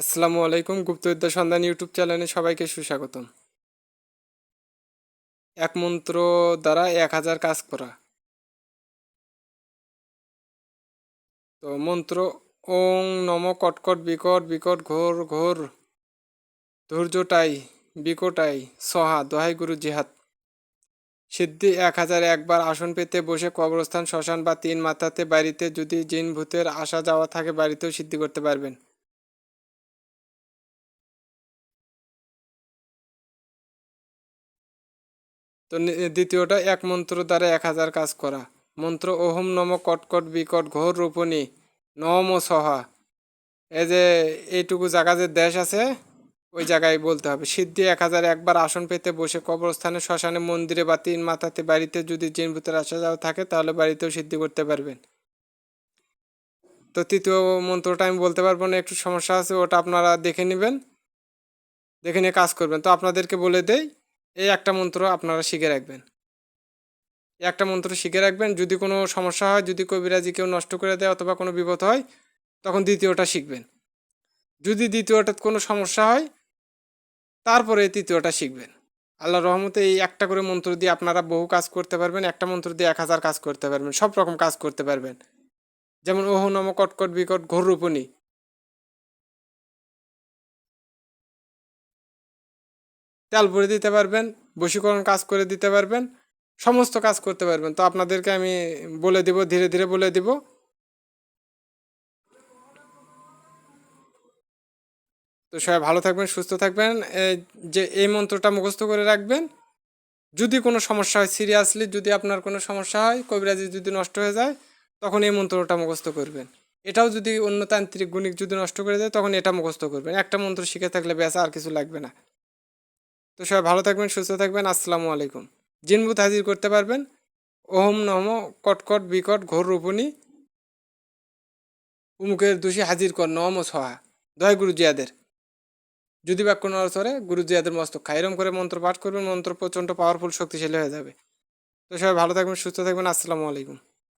আসসালামু আলাইকুম, গুপ্তবিদ্যা সন্ধান ইউটিউব চ্যানেলে সবাইকে সুস্বাগতম। এক মন্ত্র দ্বারা এক হাজার কাজ করা। তো মন্ত্র, ওং নম কটকট বিকট বিকট ঘোর ঘোর, ধৈর্যটাই বিকটাই সহা, দোহাই গুরু জিহাদ। সিদ্ধি এক হাজার একবার আসন পেতে বসে কবরস্থান শ্মশান বা তিন মাথাতে বাড়িতে যদি জিন ভূতের আসা যাওয়া থাকে বাড়িতেও সিদ্ধি করতে পারবেন। তো দ্বিতীয়টা, এক মন্ত্র দ্বারা এক হাজার কাজ করা। মন্ত্র ওহম নম কটকট বিকট ঘোর রূপণী, নম সহা। এই যে এইটুকু জায়গা যে দেশ আছে, ওই জায়গায় বলতে হবে। সিদ্ধি এক হাজার একবার আসন পেতে বসে কবরস্থানে, শ্মশানে, মন্দিরে বা তিন মাথাতে বাড়িতে যদি জিন ভূতের আসা যাওয়া থাকে, তাহলে বাড়িতেও সিদ্ধি করতে পারবেন। তো তৃতীয় মন্ত্রটা আমি বলতে পারব না, একটু সমস্যা আছে, ওটা আপনারা দেখে নেবেন। দেখে নিয়ে কাজ করবেন। তো আপনাদেরকে বলে দেই এই একটা মন্ত্র আপনারা শিখে রাখবেন। এই একটা মন্ত্র শিখে রাখবেন, যদি কোনো সমস্যা হয়, যদি কবিরাজি কেউ নষ্ট করে দেয় অথবা কোনো বিপদ হয়, তখন দ্বিতীয়টা শিখবেন। যদি দ্বিতীয়টা কোনো সমস্যা হয়, তারপরে তৃতীয়টা শিখবেন। আল্লাহ রহমতে এই একটা করে মন্ত্র দিয়ে আপনারা বহু কাজ করতে পারবেন, একটা মন্ত্র দিয়ে এক হাজার কাজ করতে পারবেন, সব রকম কাজ করতে পারবেন। যেমন ওহ নম কটকট বিকট ঘোর রূপণী তেল ভরে দিতে পারবেন, বশীকরণ কাজ করে দিতে পারবেন, সমস্ত কাজ করতে পারবেন। তো আপনাদেরকে আমি বলে দিব, ধীরে ধীরে বলে দিব। তো সবাই ভালো থাকবেন, সুস্থ থাকবেন। যে এই মন্ত্রটা মুখস্থ করে রাখবেন। যদি কোনো সমস্যা হয়, সিরিয়াসলি যদি আপনার কোনো সমস্যা হয়, কবিরাজি যদি নষ্ট হয়ে যায়, তখন এই মন্ত্রটা মুখস্থ করবেন। এটাও যদি অন্য তান্ত্রিক গুণিক যদি নষ্ট করে দেয়, তখন এটা মুখস্থ করবেন। একটা মন্ত্র শিখে থাকলে ব্যাস আর কিছু লাগবে না। তো সবাই ভালো থাকবেন, সুস্থ থাকবেন। আসসালামু আলাইকুম। জিনবুত হাজির করতে পারবেন। ওহম নম কটকট বিকট ঘোর রূপণী। উমুকের দোষী হাজির কর নম সহা। দয় গুরুজিয়াদের যদি বাক্য নড়াচড়ে গুরু জিয়াদের মস্তক খায়। এরম করে মন্ত্র পাঠ করবেন, মন্ত্র প্রচণ্ড পাওয়ারফুল শক্তিশালী হয়ে যাবে। তো সবাই ভালো থাকবেন, সুস্থ থাকবেন। আসসালামু আলাইকুম।